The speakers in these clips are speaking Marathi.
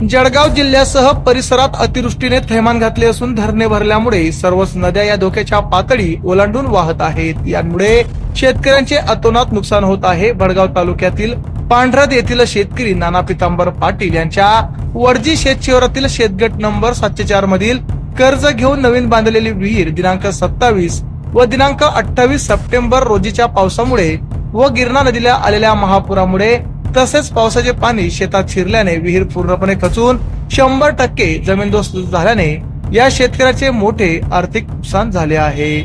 जळगाव जिल्ह्यासह परिसरात अतिवृष्टीने थैमान घातले असून धरणे भरल्यामुळे सर्वच नद्या या धोक्याच्या पातळी ओलांडून वाहत आहेत. यामुळे शेतकऱ्यांचे अतोनात नुकसान होत आहे. भडगाव तालुक्यातील पांढरद येथील शेतकरी नाना पितांबर पाटील यांच्या वडजी शेत शिवारातील शेतगट नंबर सातशे चार मधील कर्ज घेऊन नवीन बांधलेली विहीर दिनांक सत्तावीस व दिनांक अठ्ठावीस सप्टेंबर रोजीच्या पावसामुळे व गिरणा नदीला आलेल्या महापुरामुळे तसेच पावसाचे पाणी शेतात शिरल्याने विहीर पूर्णपणे खचून शंभर टक्के जमीनदोस्त झाल्याने या शेतकऱ्याचे मोठे आर्थिक नुकसान झाले आहे.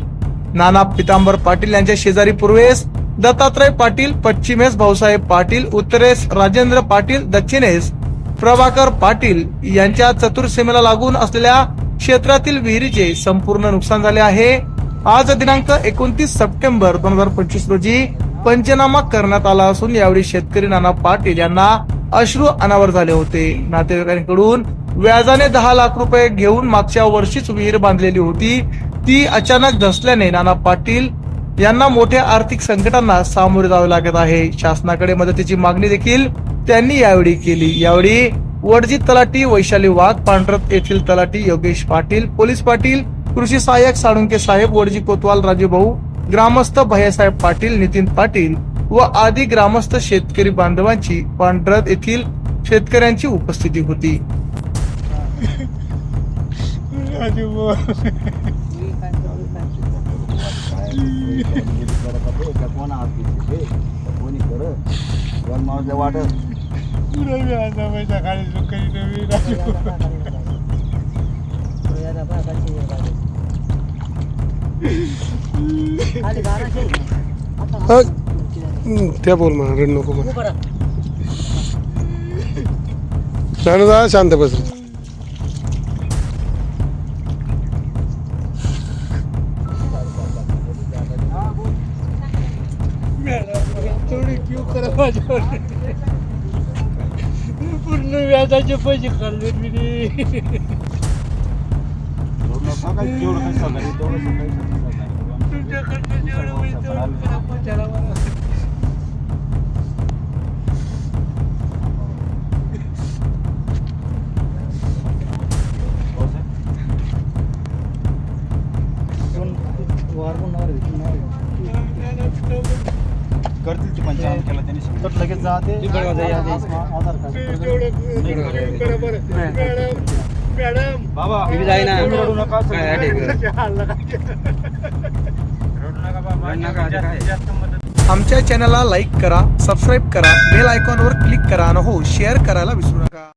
नाना पितांबर पाटील यांच्या शेजारी पूर्वेस दत्तात्रय पाटील पश्चिमेस भाऊसाहेब पाटील उत्तरेस राजेंद्र पाटील दक्षिणेस प्रभाकर पाटील यांच्या चतुर्सीमेला लागून असलेल्या क्षेत्रातील विहिरीचे संपूर्ण नुकसान झाले आहे. आज दिनांक एकोणतीस सप्टेंबर दोन हजार पंचवीस रोजी पंचनामा करण्यात आला असून यावेळी शेतकरी नाना पाटील यांना अश्रू अनावर झाले होते. नातेवाईकांकडून व्याजाने दहा लाख रुपये घेऊन मागच्या वर्षीच विहीर बांधलेली होती. ती अचानक धसल्याने नाना पाटील यांना मोठ्या आर्थिक संकटांना सामोरे जावे लागत आहे. शासनाकडे मदतीची मागणी देखील त्यांनी यावेळी केली. यावेळी वडजी तलाटी वैशाली वाघ पांढरत येथील तलाटी योगेश पाटील पोलीस पाटील कृषी सहाय्यक साळुंके साहेब वडजी कोतवाल राजू भाऊ ग्रामस्थ भैयासाहेब पाटील नितीन पाटील व आदी ग्रामस्थ शेतकरी बांधवांची पांढरत येथील शेतकऱ्यांची उपस्थिती होती. वाटत त्या बोल म्हणा रड नको म्हणा जाणं जा शांत बस थोडी क्यू करा माझ्यावर पूर्ण व्याजाचे पैसे खाल्ले मी तुमच्याकडनं करतील ती पंचायत केला त्यांनी तर लगेच जाते आधार कार्ड. मॅडम बाबा तुम्ही जाई ना. रडू नका आमच्या चॅनलला लाईक करा सबस्क्राईब करा बेल आयकॉनवर क्लिक करा आणि हो शेअर करायला विसरू नका.